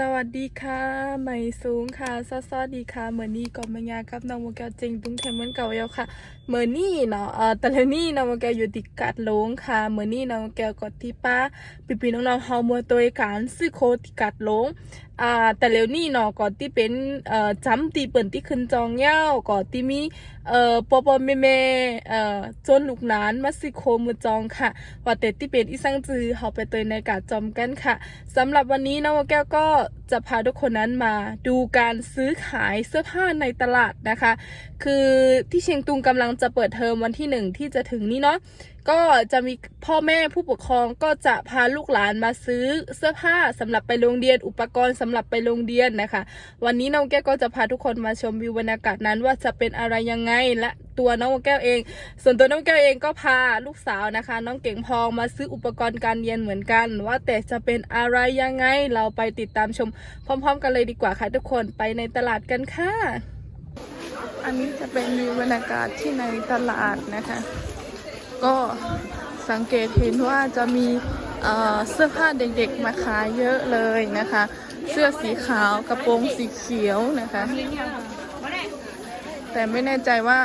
สวัสดีค่ะใหม่สูงค่ะซอสดีค่ะเหมือนนี่ก็มายากับน้องโมแกวจริงตุ้งแคมเมนเก่าแล้วค่ะเมื่อนี่เนาะเอ่อแต่แล้วนี่เน้องโมแกอยู่ติดกัดลงค่ะเมื่อนี่เน้องโมแกกดที่ป้าปีปีน้องๆเฮามัวตัวการซื้อโคติกัดลงอ่าแต่แล้วนี่เนาะก่อนที่เป็นเอ่อจำตีเปิ่นที่ขึ้นจองเย้าก่อนที่มีเอ่อปอปอเมเมเอ่อจนลูกหลานมาซื้อโคมือจองค่ะว่าแต่ที่เป็นอีสังจือเฮาไปตัวในกาดจอมกันค่ะสำหรับวันนี้น้องโมแก้วก็จะพาทุกคนนั้นมาดูการซื้อขายเสื้อผ้าในตลาดนะคะ คือที่เชียงตุงกำลังจะเปิดเทอมวันที่หนึ่งที่จะถึงนี้เนาะก็จะมีพ่อแม่ผู้ปกครองก็จะพาลูกหลานมาซื้อเสื้อผ้าสำหรับไปโรงเรียนอุปกรณ์สำหรับไปโรงเรียนนะคะ วันนี้น้องแก้วก็จะพาทุกคนมาชมวิวบรรยากาศนั้นว่าจะเป็นอะไรยังไงและตัวน้องแก้วเอง ส่วนตัวน้องแก้วเองก็พาลูกสาวนะคะ น้องเก่งพองมาซื้ออุปกรณ์การเรียนเหมือนกัน ว่าแต่จะเป็นอะไรยังไงเราไปติดตามชม พร้อม ๆ กันเลยดีกว่าค่ะทุกคนไปในตลาดกันค่ะ อันนี้จะเป็นวิวบรรยากาศที่ในตลาดนะคะ ก็สังเกตเห็นว่าจะมีเสื้อผ้าเด็กๆมาขายเยอะเลยนะคะ เสื้อสีขาวกระโปรงสีเขียวนะคะ แต่ไม่แน่ใจว่า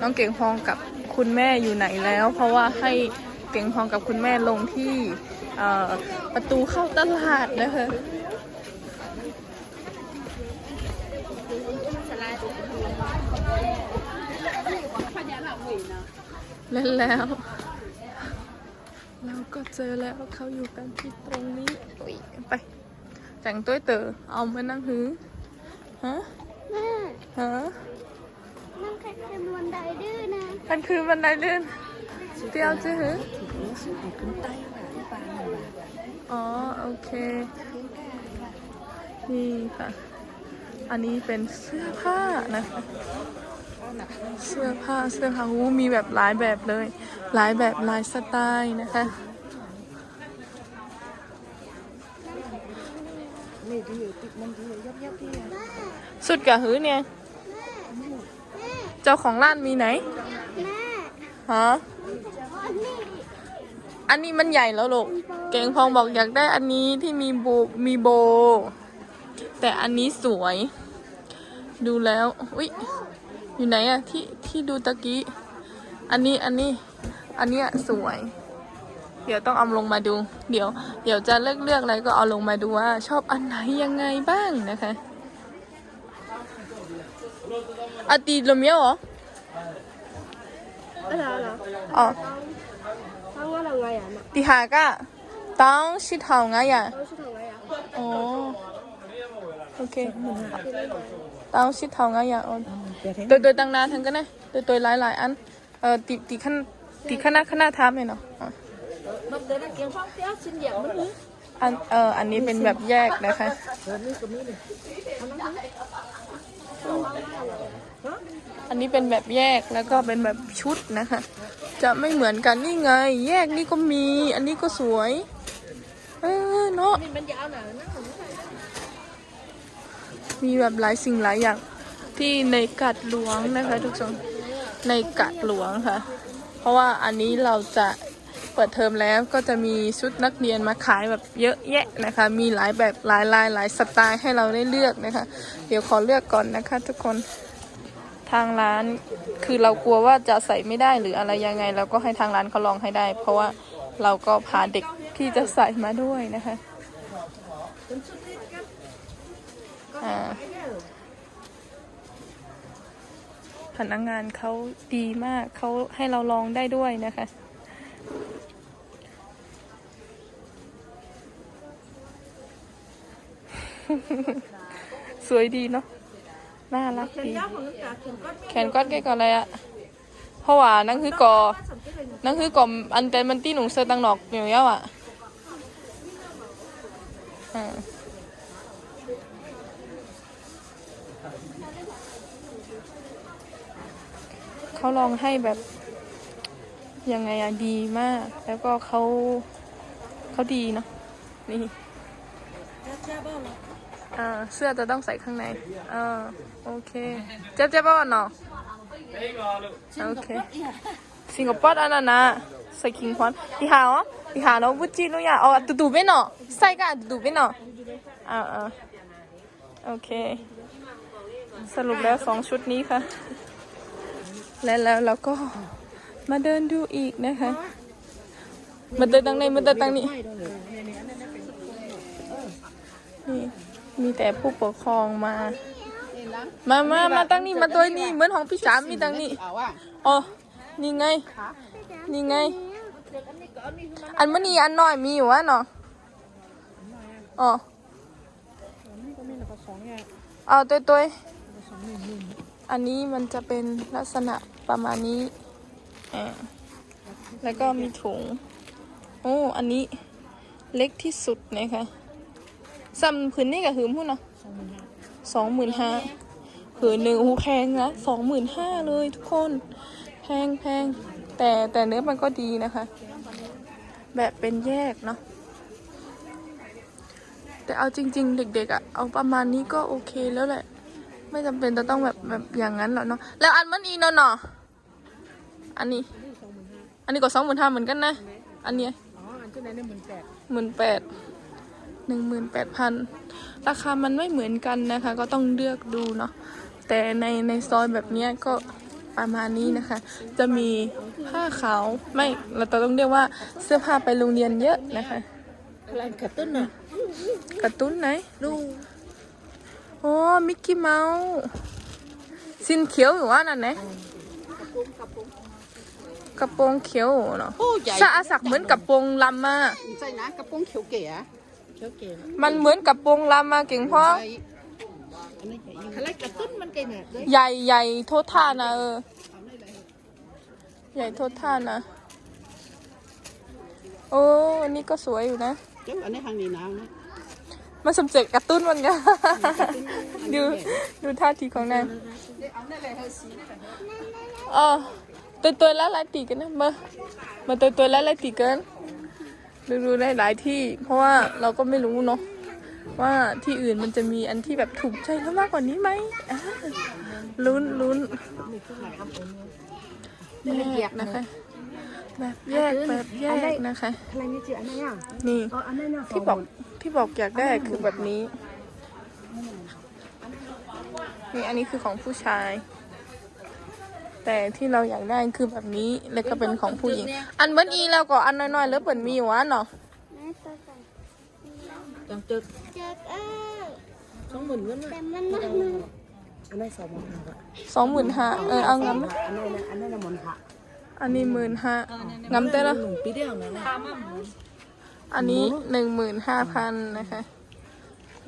น้องเก่งพองกับคุณแม่อยู่ไหนแล้ว เพราะว่าให้เก่งพองกับคุณแม่ลงที่ประตูเข้าตลาดนะคะ เล่นแล้ว เราก็เจอแล้วเขาอยู่กันที่ตรงนี้อุ๊ยไปแต่งตัวเต๋อเอามานั่งหือฮะแม่ฮะนั่งแค่เป็นวันใดดื้อนะมันคือบันไดเลื่อนเตียวจื้อหืออ๋อโอเคนี่ค่ะ อันนี้เป็นเสื้อผ้านะคะ เสื้อผ้าเสื้อผ้าหูมีแบบหลายแบบเลย หลายแบบหลายสไตล์นะคะสุดกะหือเนี่ย เจ้าของร้านมีไหนฮะอันนี้อันนี้มันใหญ่แล้วลูก เก่งพองบอกอยากได้อันนี้ที่มีโบมีโบ แต่อันนี้สวย ดูแล้ว อุ๊ย อยู่ไหนอะที่ที่ดูตะกี้ อันนี้อันนี้ อันเนี้ยสวย เดี๋ยวต้องเอาลงมาดู เดี๋ยว เดี๋ยวจะเลือกเลือกอะไรก็เอาลงมาดูว่า ชอบอันไหนยังไงบ้างนะคะอาตีลมเยอะเหรออะไรอะไรอ๋อตั้งว่าเราไงอะตีหาก็ตั้งชิดเท่าไงองชิดทาไงอะโอโอเค ณะคณะทามเนี่ยเนาะอะมันเดินเกียงฟ้องเตี้ยชิ้นเดียวมันนี่อันเอ่ออันนี้เป็นแบบแยกนะคะอันนี้เป็นแบบแยกแล้วก็เป็นแบบชุดนะคะ จะไม่เหมือนกันนี่ไง แยกนี่ก็มี อันนี้ก็สวย เออเนาะนี่ มีแบบหลายสิ่งหลายอย่างที่ในกัดหลวงนะคะทุกคนในกัดหลวงค่ะ เพราะว่าอันนี้เราจะเปิดเทอมแล้วก็จะมีชุดนักเรียนมาขายแบบเยอะแยะนะคะ มีหลายแบบหลายลายหลายสไตล์ให้เราได้เลือกนะคะ เดี๋ยวขอเลือกก่อนนะคะทุกคนทางร้านคือเรากลัวว่าจะใส่ไม่ได้หรืออะไรยังไง เราก็ให้ทางร้านเขาลองให้ได้ เพราะว่าเราก็พาเด็กที่จะใส่มาด้วยนะคะ อ่า พนักงานเขาดีมากเขาให้เราลองได้ด้วยนะคะ สวยดีเนาะน่ารักดียาวขนก้อนแก่ก่อนอะไรอะเพราะว่านั่งคือกอนั่นคือกออันเป็นมันตี้หนุ่งเสื้อตังหนอกเหนียวเย้าอะอ่า เขาลองให้แบบยังไงอะดีมาก แล้วก็เขาเขาดีเนาะนี่เจ้าบ้าหรออ่าเสื้อจะต้องใส่ข้างในอ่าโอเคเจ็บเจ็บป่ะเนาะโอเคสิงคโปร์อันนั้นนะใส่คิงพอนที่หาอ๋อที่หาเนาะวุ้จิลุยอะอ๋อตูตูเป็นเนาะใส่กันตูตูเป็นเนาะอ่าอ่าโอเค สรุปแล้วสองชุดนี้ค่ะ และแล้วเราก็มาเดินดูอีกนะคะ มาเดินทางในมาเดินทางนี้ นี่มีแต่ผู้ปกครองมา มามามาตั้งนี่มาตัวนี้เหมือนของพี่สามมีตั้งนี่เอาว่าอ๋อ นี่ไง นี่ไง อันมันนี่อันน้อยมีอยู่วะเนาะอ๋อเอาตัวตัวๆอันนี้มันจะเป็นลักษณะ ประมาณนี้อ่าแล้วก็มีถุง โอ้ อันนี้เล็กที่สุดนะคะซ้ำพื้นนี่กับหืมพูดเนาะสองหมื่นห้าผืนหนึ่งโอ้แพงนะสองหมื่นห้าเลยทุกคน แพงแพงแต่แต่เนื้อมันก็ดีนะคะ แบบเป็นแยกเนาะแต่เอาจริง ๆ เด็ก ๆอะ่ะเอาประมาณนี้ก็โอเคแล้วแหละ ไม่จำเป็นจะต้องแบบแบบอย่างนั้นหรอกเนาะแล้วอันมันอีกเนเนาะ อันนี้ อันนี้ก็สองหมื่นห้าเหมือนกันนะ อันเนี้ยอ๋อ อันที่ไหนเนี่ยหมื่นแปดหมื่นแปดหนึ่งหมื่นแปดพันราคามันไม่เหมือนกันนะคะ ก็ต้องเลือกดูเนาะแต่ในในซอยแบบเนี้ยก็ประมาณนี้นะคะ จะมีผ้าขาวไม่เราต้องเรียกว่าเสื้อผ้าไปโรงเรียนเยอะนะคะอะไรกระตุ้นน่ะกระตุ้นไหนดูโอ้มิกกี้เมาส์สินเขียวหรือว่านั่นไหน กระโปรงเขียวเนาะโอ้ใหญ่สะอาสักเหมือนกระโปรงลำมาใช่นะกระโปรงเขียวเก๋อะเขียวเก๋มันเหมือนกระโปรงลำมาเก่งพ่อใช่อันนี้ใหญ่ยิ่งอะไรกระตุ้นมันเก่งเนี่ยเลยใหญ่ใหญ่โทษท่านะเออใหญ่โทษท่านะ โอ้อันนี้ก็สวยอยู่นะ เจ้าอันนี้ทางนี้น้ำนะมันสมเจตกระตุ้นมันกันดูดูท่าทีของนาง เออ ตัวตัวๆแล้วหลายตีกันนะมามาตัวตัวๆแล้วหลายตีกันดูดูได้หลายที่ เพราะว่าเราก็ไม่รู้เนาะว่าที่อื่นมันจะมีอันที่แบบถูกใจเรามากกว่านี้ไหมอ่าลุ้นลุ้นแยกนะคะ แบบแยกแบบแยกนะคะอะไรนี่จีอันไหนอะนี่อ๋ออันนั้นน่ะที่บอกที่บอกอยากได้คือแบบนี้นี่อันนี้คือของผู้ชาย แต่ที่เราอยากได้คือแบบนี้แล้วก็เป็นของผู้หญิง อันเบิ้ลอีแล้วก็อันน้อยๆแล้วเปิดมีอยู่วะเนาะจังจึกจักเอ้ยสองหมื่นเงินน่ะแต่มันมันมันอันนั้นสองหมื่นห้าอะสองหมื่นห้าเออเอางั้นไหมอันนั้นน่ะอันนั้นน่ะหมื่นห้าอันนี้หมื่นห้างั้นเต้ละหนึ่งปีเดียวนั่นแหละอันนี้หนึ่งหมื่นห้าพันนะคะ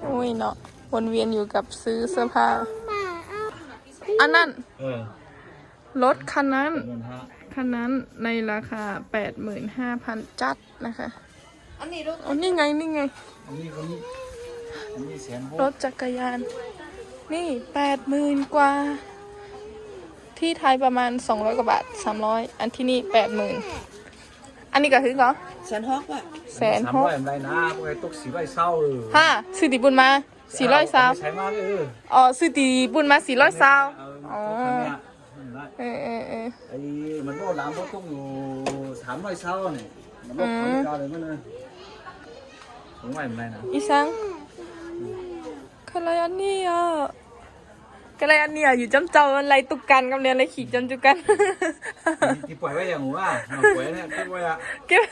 โอ้ยเนาะวนเวียนอยู่กับซื้อเสื้อผ้ามาเอาอันนั้นเออ รถคันนั้นเงินฮะคันนั้นในราคา 85,000 จัดนะคะ อันนี้ลูกโอ้นี่ไง นี่ไง อันนี้คนนี้อันนี้แสนหกรถจักรยาน นี่80,000กว่า ที่ไทยประมาณ 200 กว่าบาท 300 อันที่นี่ 80,000 อันนี้ก็ถึงเหรอแสนฮอกอะแสนสามหร้กอยอะไรนะพวกไอ้ตกสี่ร้อยเศร้าเออห้าสื่อติบุญมา400ซาวใช้มากเลยเอออ๋อสื่อติบุญมา400ซาวเอออ๋อคั นเนี้ยนั่นแหละเออเออเออไอ้มันโดนหลามเขาต้องอยู่สามร้อยเศร้าเนี่ยมันโดนเขาไม่กล้าเลยมันเลยผมว่าไม่นะอีสังอะไรอันนี้อะอะไรอันนี้อะอยู่จำเจ้าอะไรตุกกันกับเนี่ยอะไรขี่จำจุกันที่ปล่อยไว้อย่างหัวเราปล่อยเนี่ยที่ปล่อยอะเก็บ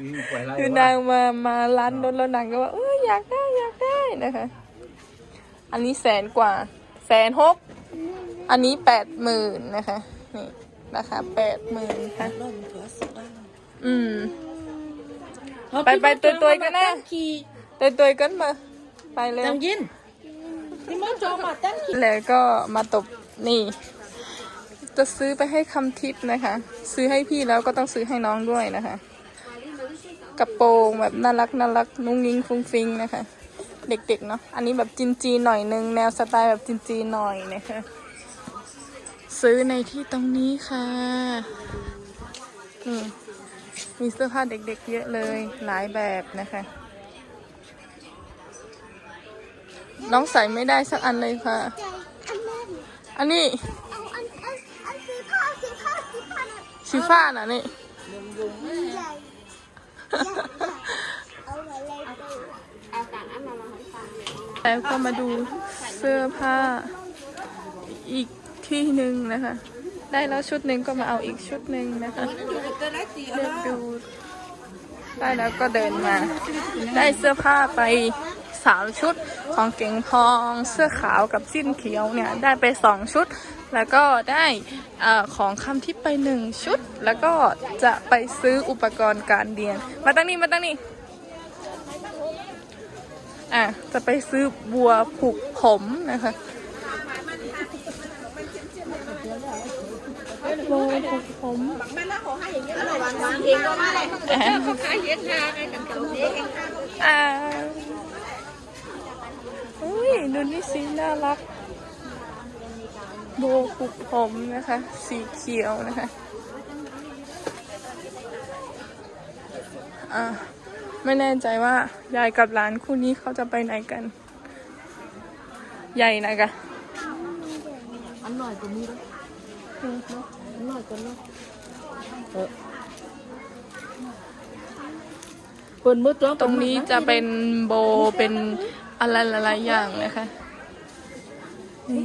ที่ปล่อยไรคือนางมามาร้านรถแล้วนางก็ว่าเอออยากได้อยากได้นะคะ อันนี้แสนกว่า แสนหก อันนี้แปดหมื่นนะคะ นี่ราคาแปดหมื่นค่ะรถมันก็สิบล้านอืม ไปไปตัวๆกันนะขี่ตัวตัวๆกันมา ไปเลยจังยินที่มันจอมาตั้งขี่แล้วก็มาตบนี่ จะซื้อไปให้คำทิพย์นะคะ ซื้อให้พี่แล้วก็ต้องซื้อให้น้องด้วยนะคะ กระโปรงแบบน่ารักน่ารักนุ่งยิงฟุ้งฟิงนะคะ เด็กๆเนาะ อันนี้แบบจีนๆหน่อยนึง แนวสไตล์แบบจีนๆหน่อยนะคะ ซื้อในที่ตรงนี้ค่ะมีเสื้อผ้าเด็กๆเยอะเลย หลายแบบนะคะ น้องใส่ไม่ได้สักอันเลยค่ะ อันนี้เสีผ้าสีผ้าสีผ้าน่ะชีฟ้าน่ะนี่แล้วก็มาดูเสื้อผ้าอีก ที่หนึ่งนะคะ ได้แล้วชุดหนึ่งก็มาเอาอีกชุดหนึ่งนะคะเลือกดูได้แล้วก็เดินมา ได้เสื้อผ้าไปสามชุดของเก่งพองเสื้อขาวกับสิ้นเขียวเนี่ยได้ไปสองชุด แล้วก็ได้อของคำที่ไปหนึ่งชุด แล้วก็จะไปซื้ออุปกรณ์การเรียน มาตั้งนี่มาตั้งนี่อะจะไปซื้อบัวผูกผมนะคะ โบผูกผมเองก็ไม่ได้อะขายเย็นชาไงกันเก่าเอง อ่าอุ้ยดูนี่สิน่ารัก โบผูกผมนะคะ สีเขียวนะคะ อ่า ไม่แน่ใจว่ายายกับหลานคู่นี้เขาจะไปไหนกัน ใหญ่นะกะอันหน่อยกว่านี้ด้วย หน่อยกว่านี้เออเปิดมือตัวตรงนี้จะเป็นโบเป็นอะไรหลายๆอย่างนะคะนี่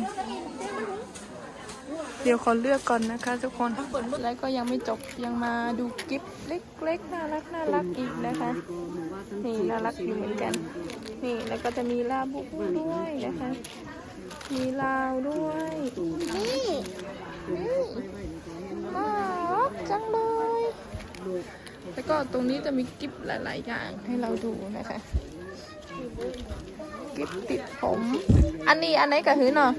เดี๋ยวขอเลือกก่อนนะคะทุกคน แล้วก็ยังไม่จบยังมาดูกิฟต์เล็กๆน่ารักน่ารักอีกนะคะ นี่น่ารักอยู่เหมือนกัน นี่แล้วก็จะมีลาบุกด้วยนะคะ มีลาวด้วยนี่นี่น่ารัก จังเลย แล้วก็ตรงนี้จะมีกิฟต์หลาย ๆ อย่างให้เราดูนะคะ กิฟต์ติดผม อันนี้อันไหนกับหื้อเนาะ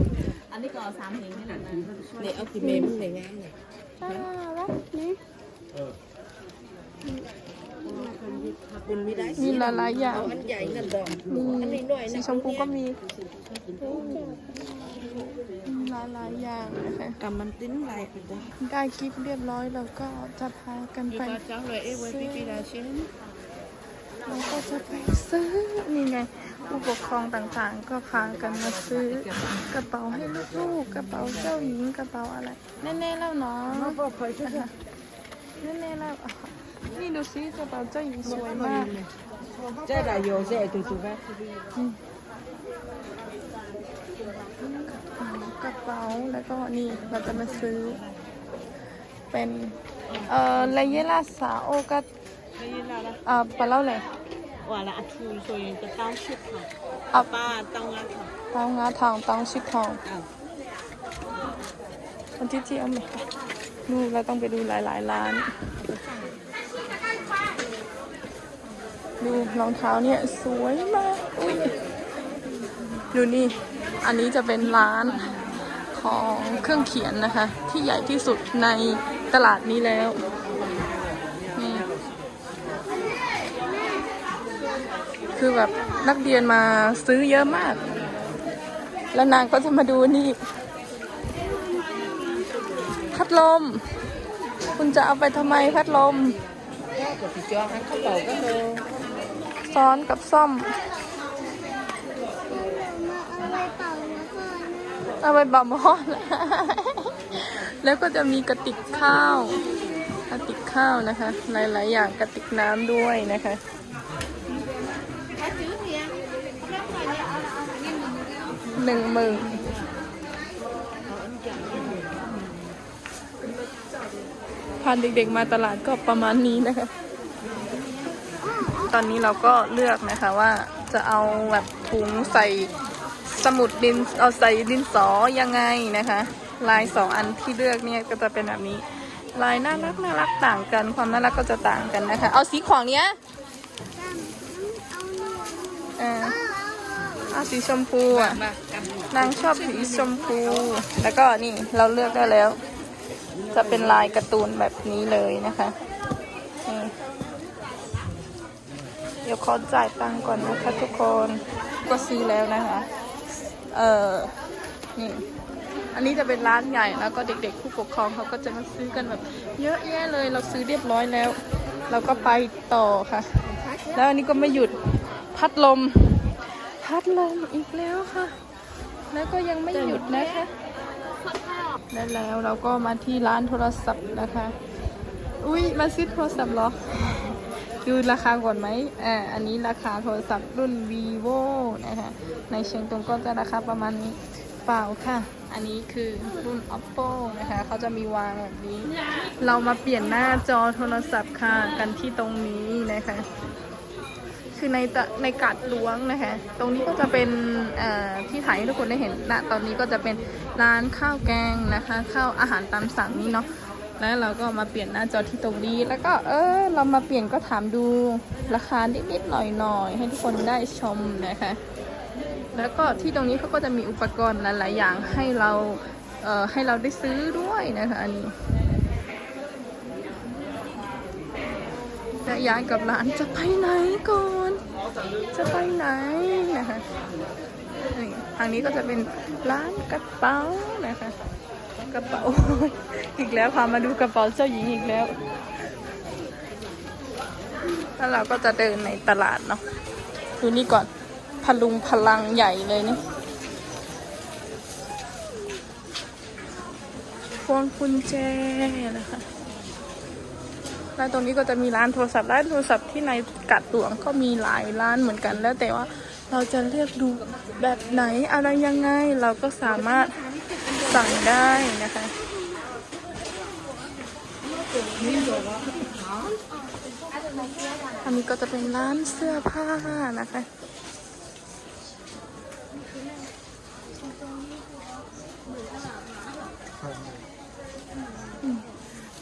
อันนี้ก็สามเหงนี่แหละเนี่ยเอากี่เมมในงานเนี่ยน่ารักนี่คุณไม่ได้มีหลายๆอย่างอันใหญ่เงินดอกมีสีชมพูก็มีห ลายหลายๆอย่างนะคะกำมันติ้นลายไปจ้ะได้กิฟต์เรียบร้อยแล้วก็จะพากันไปจ้าเลยเอ้เวทีปีดาเชนเราก็จะไปซื้อนี่ไงผู้ปกครองต่างๆ ก็พากันมาซื้อกระเป๋าให้ลูกๆกระเป๋าเจ้าหญิงกระเป๋าอะไรแน่ๆแล้วเนาะแน่ๆแล้วอะนี่ดูสิกระเป๋าเจ้าหญิงสวยมากเจ้าได้โยเจ้ตัวตัวแม่ กระ เป๋าแล้วก็นี่เราจะมาซื้อ เป็น เอ่อเลเยล่าสาโอกัสเอ่อปลาเล่าเลยว่าละอัทูโซยังจะต้องชุดค่ะเอาป้าต้องงานค่ะเตางาทองเตองชิดทองอ้าวคนที่เจียวไหมนู่นเราต้องไปดูหลายๆร้าน ดูรองเท้าเนี่ยสวยมาก อุ้ยดูนี่ อันนี้จะเป็นร้าน ของเครื่องเขียนนะคะ ที่ใหญ่ที่สุดในตลาดนี้แล้วนี่คือแบบนักเรียนมาซื้อเยอะมาก แล้วนางก็จะมาดูนี่พัดลม คุณจะเอาไปทำไมพัดลมกับพี่จอนเข้าเป่าก็เลยซ้อนกับซ่อม เอาไว้เป่าแล้วก่อนนะเอาไปบะหม้อนะแล้วก็จะมีกระติกข้าว กระติกข้าวนะคะ หลาย ๆ อย่างกระติกน้ำด้วยนะคะ หนึ่งหมื่นพาเด็ก ๆ มาตลาดก็ประมาณนี้นะคะ ตอนนี้เราก็เลือกนะคะว่าจะเอาแบบถุงใส่ สมุดดินเอาใส่ดินสอยังไงนะคะ ลายสองอันที่เลือกเนี่ยก็จะเป็นแบบนี้ ลายน่ารักน่ารักต่างกัน ความน่ารักก็จะต่างกันนะคะ เอาสีขวางเนี้ยเออเอาสีชมพูอะนางชอบสีชมพู แล้วก็นี่เราเลือกได้แล้ว จะเป็นลายการ์ตูนแบบนี้เลยนะคะเดี๋ยวขอจ่ายตังค์ก่อนนะคะทุกคนก็ซื้อแล้วนะคะ เออนี่อันนี้จะเป็นร้านใหญ่แล้วก็เด็ก ๆ ผู้ปกครองเขาก็จะมาซื้อกันแบบ เยอะแยะเลยเราซื้อเรียบร้อยแล้ว เราก็ไปต่อค่ะ แล้วอันนี้ก็ไม่หยุดพัดลม พัดลมอีกแล้วค่ะ แล้วก็ยังไม่หยุดนะคะและแล้วเราก็มาที่ร้านโทรศัพท์นะคะ อุ้ยมาซื้อโทรศัพท์เหรอ ดูราคาก่อนไหมอ่า อันนี้ราคาโทรศัพท์รุ่น vivo นะคะ ในเชียงตุงก็จะราคาประมาณนี้เปล่าค่ะ อันนี้คือรุ่น oppo นะคะ เขาจะมีวางแบบนี้ เรามาเปลี่ยนหน้าจอโทรศัพท์ค่ะ กันที่ตรงนี้นะคะ คือในในกาดหลวงนะคะ ตรงนี้ก็จะเป็นเอ่อที่ถ่ายให้ทุกคนได้เห็นณตอนนี้ก็จะเป็นร้านข้าวแกงนะคะ ข้าวอาหารตามสั่งนี้เนาะ แล้วเราก็มาเปลี่ยนหน้าจอที่ตรงนี้ แล้วก็เออเรามาเปลี่ยนก็ถามดูราคานิดๆหน่อยๆ ให้ทุกคนได้ชมนะคะ แล้วก็ที่ตรงนี้เขาก็จะมีอุปกรณ์หลายๆอย่างให้เราเอ่อให้เราได้ซื้อด้วยนะคะอันนี้จะยายกับหลานจะไปไหนก่อน จะไปไหนนะคะทางนี้ก็จะเป็นร้านกระเป๋านะคะ กระเป๋า อีกแล้วพามาดูกระเป๋าเจ้าหญิงอีกแล้ว แล้วเราก็จะเดินในตลาดเนาะ ดูนี่ก่อน พลุงพลังใหญ่เลยนี่พวงกุญแจนะคะแล้วตรงนี้ก็จะมีร้านโทรศัพท์ ร้านโทรศัพท์ที่ในกัดหลวงก็มีหลายร้านเหมือนกัน แล้วแต่ว่าเราจะเลือกดูแบบไหนอะไรยังไง เราก็สามารถ สั่งได้นะคะอันนี้ก็จะเป็นร้านเสื้อผ้านะคะ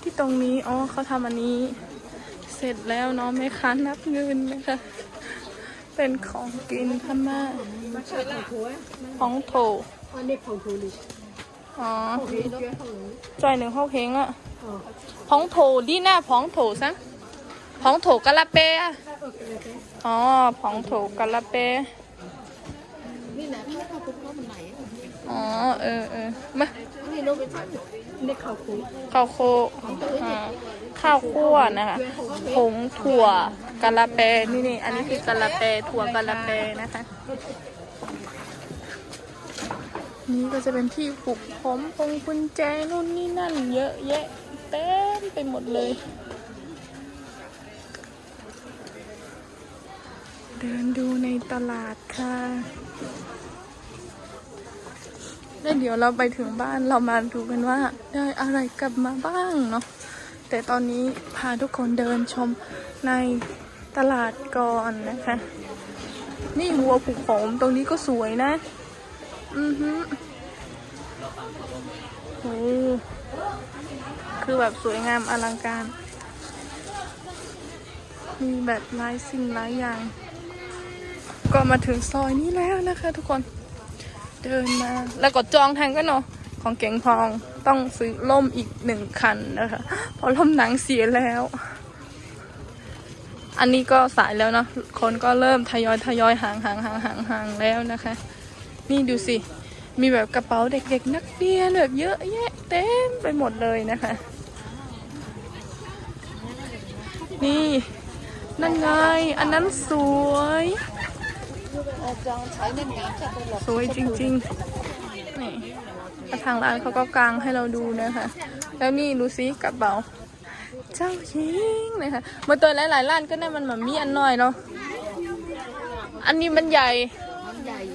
ที่ตรงนี้ อ๋อเขาทำอันนี้ เสร็จแล้วเนาะแม่ค้านับเงินนะคะเป็นของกินพม่าของโถอันนี้ของทูลิ อ๋อจอยหนึ่งห้องเพลงอะผองโถดีหน่าผองโถซะผองโถกะละเปอะอ๋อผองโถกะละเปนี่แหละพี่เข้าคุกเขามันไหนอ๋อเออเออมานี่น้องไปทำนี่ข้าวคุยข้าวโคอ่าข้าวคั่วนะคะผงถั่วกะละเปนี่นี่อันนี้คือกะละเปถั่วกะละเปนะคะ นี่ก็จะเป็นที่ปลุกผมพงกุญแจนู่นนี่นั่น เยอะแยะเต็มไปหมดเลย เดินดูในตลาดค่ะแล้วเดี๋ยวเราไปถึงบ้านเรามาดูกันว่าได้อะไรกลับมาบ้างเนาะแต่ตอนนี้พาทุกคนเดินชมในตลาดก่อนนะคะ นี่วัวผูกผมตรงนี้ก็สวยนะ อือฮึโอ้คือแบบสวยงามอลังการ มีแบบหลายสิ่งหลายอย่าง ก็มาถึงซอยนี้แล้วนะคะ ทุกคน เดินมา แล้วก็จองทางก็เนาะของเก่งทองต้องซื้อล่มอีกหนึ่งคันนะคะเพราะล่มหนังเสียแล้ว อันนี้ก็สายแล้วเนาะคนก็เริ่มทยอยทยอยห่างห่างห่างห่างห่างแล้วนะคะ นี่ดูสิ มีแบบกระเป๋าเด็กๆ นักเรียนแบบเยอะแยะเต็มไปหมดเลยนะคะ นี่นั่นไง อันนั้นสวย สวยจริงๆ นี่ทางร้านเขาก็กางให้เราดูนะคะ แล้วนี่ดูสิกระเป๋า เจ้าหญิงนะคะเมื่อตัวหลายๆร้านก็น่ามันแบบมีอันน้อยเนาะ อันนี้มันใหญ่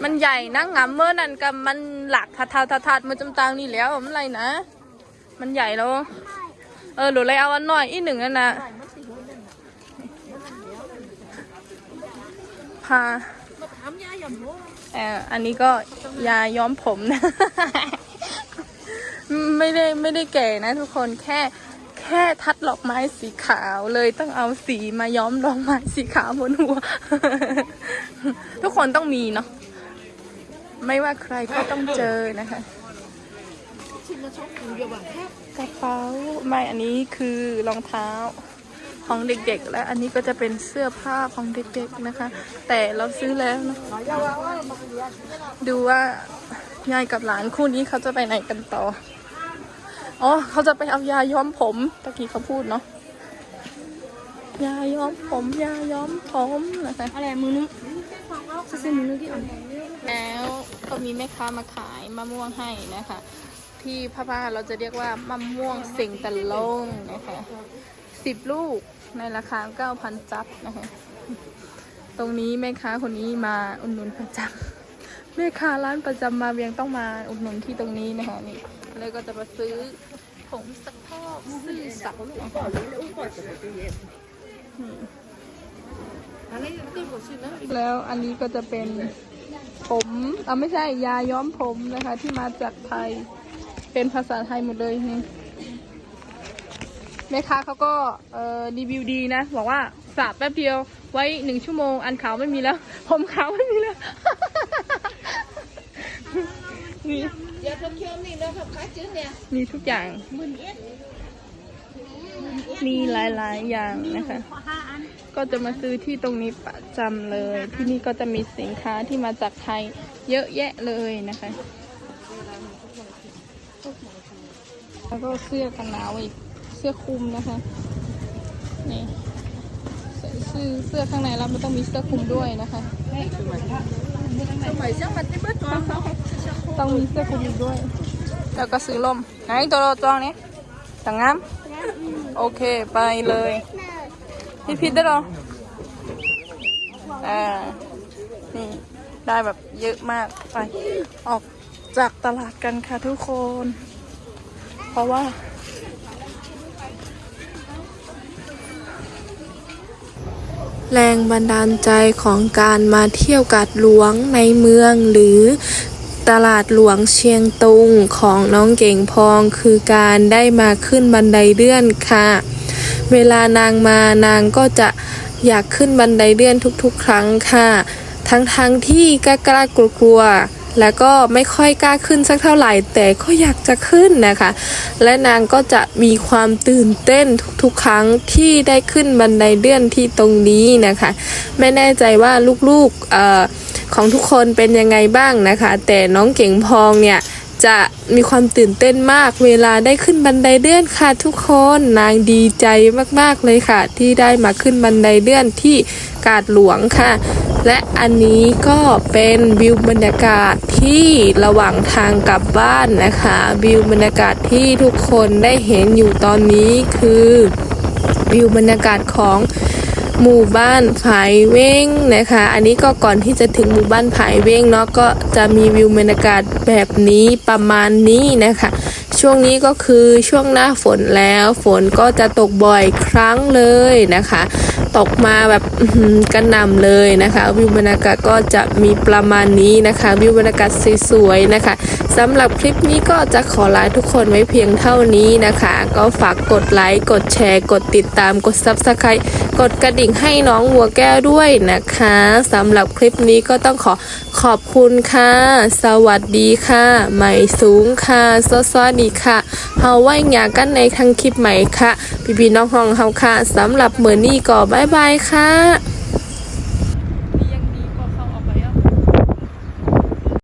มันใหญ่นะงามเมื่อนั่นกับมันหลักทัดทัดทัดทัดมาจำตางนี่แล้วมันอะไรนะ มันใหญ่แล้ว เออหรืออะไรเอาอันหน่อยอีหนึ่งอันนะพามาถามยายอย่าโม้เอออันนี้ก็ยาย้อมผมนะ ไม่ได้ไม่ได้แก่นะทุกคนแค่แค่ทัดดอกไม้สีขาวเลยต้องเอาสีมาย้อมดอกไม้สีขาวบนหัว ทุกคนต้องมีเนาะ ไม่ว่าใครก็ต้องเจอนะคะชิมมาชอบคุณเยอะบ้างแค่กระเป๋าไม่อันนี้คือรองเท้าของเด็กๆ และอันนี้ก็จะเป็นเสื้อผ้าของเด็กๆนะคะ แต่เราซื้อแล้วนะดูว่ายายกับหลานคู่นี้เขาจะไปไหนกันต่ออ๋อเขาจะไปเอายาย้อมผมตะกี้เขาพูดเนาะยาย้อมผมยาย้อมผมนะคะอะไรมือนึงจะเส้นมือนึงที่อ่อนแล้ว ก็มีแม่ค้ามาขายมะม่วงให้นะคะ ที่พม่าเราจะเรียกว่ามะม่วงสิงตะลงนะคะสิบลูกในราคา9,000จับนะคะ ตรงนี้แม่ค้าคนนี้มาอุดหนุนประจำแม่ค้าร้านประจำมาเวียงต้องมาอุดหนุนที่ตรงนี้นะคะนี่แล้วก็จะมาซื้อผงซักฟอกซื่อสัตย์นะคะนี่อะไรที่ผมชื่อนะแล้วอันนี้ก็จะเป็น ผมอ่าไม่ใช่ยาย้อมผมนะคะ ที่มาจากไทย เป็นภาษาไทยหมดเลยนี่แม่ค้าเขาก็เอ่อรีวิวดีนะบอกว่าสระแป๊บเดียวไว้หนึ่งชั่วโมง อันขาวไม่มีแล้ว ผมขาวไม่มีแล้วนี่เดี๋ยวผมเชื่อนี่แล้วครับค้าจื้อเนี่ยมีทุกอย่างมีหลายๆอย่างนะคะ ก็จะมาซื้อที่ตรงนี้ประจำเลย ที่นี่ก็จะมีสินค้าที่มาจากไทยเยอะแยะเลยนะคะ แล้วก็เสื้อกันหนาวอีก เสื้อคลุมนะคะ นี่ใส่เสื้อเสื้อข้างในแล้วมันต้องมีเสื้อคลุมด้วยนะคะสมัยช่ามันที่เบิดตัวต้องมีเสื้อคลุมอีกด้วย แล้วก็ซื้อล่มไหนตัวเราจองนี้ต่างงาม โอเคไปเลย พี่พิดได้หรออ่า นี่ ได้แบบเยอะมาก ไป ออกจากตลาดกันค่ะทุกคน เพราะว่า แรงบันดาลใจของการมาเที่ยวกาดหลวงในเมืองหรือตลาดหลวงเชียงตุงของน้องเก่งพองคือการได้มาขึ้นบันไดเลื่อนค่ะ เวลานางมานางก็จะอยากขึ้นบันไดเลื่อนทุกๆ ครั้งค่ะ ทั้งๆทที่กล้ากลัวกลัวๆแล้วก็ไม่ค่อยกล้าขึ้นสักเท่าไหร่ แต่ก็อยากจะขึ้นนะคะ และนางก็จะมีความตื่นเต้นทุกๆ ครั้งที่ได้ขึ้นบันไดเลื่อนที่ตรงนี้นะคะ ไม่แน่ใจว่าลูกๆอของทุกคนเป็นยังไงบ้างนะคะ แต่น้องเก่งพองเนี่ย จะมีความตื่นเต้นมากเวลาได้ขึ้นบันไดเลื่อนค่ะทุกคนนางดีใจมากๆเลยค่ะ ที่ได้มาขึ้นบันไดเลื่อนที่กาดหลวงค่ะ และอันนี้ก็เป็นวิวบรรยากาศที่ระหว่างทางกลับบ้านนะคะ วิวบรรยากาศที่ทุกคนได้เห็นอยู่ตอนนี้คือ วิวบรรยากาศของ หมู่บ้านผายเว้งนะคะ อันนี้ก็ก่อนที่จะถึงหมู่บ้านผายเว้งเนาะก็จะมีวิวบรรยากาศแบบนี้ประมาณนี้นะคะ ช่วงนี้ก็คือช่วงหน้าฝนแล้วฝนก็จะตกบ่อยครั้งเลยนะคะ ตกมาแบบกระหน่ำเลยนะคะ วิวบรรยากาศก็จะมีประมาณนี้นะคะ วิวบรรยากาศสวยๆนะคะสำหรับคลิปนี้ก็จะขอลาทุกคนไว้เพียงเท่านี้นะคะ ก็ฝากกดไลค์กดแชร์ กดติดตามกด Subscribe กดกระดิ่งให้น้องวัวแก้วด้วยนะคะสำหรับคลิปนี้ก็ต้องขอขอบคุณค่ะ สวัสดีค่ะ ใหม่สูงค่ะสวัสดีค่ะเฮาไว้หยากันในทางคลิปใหม่ค่ะพี่พี่น้องห้องเฮาค่ะสำหรับเมื่อนี้ก็บ๊ายบายค่ะ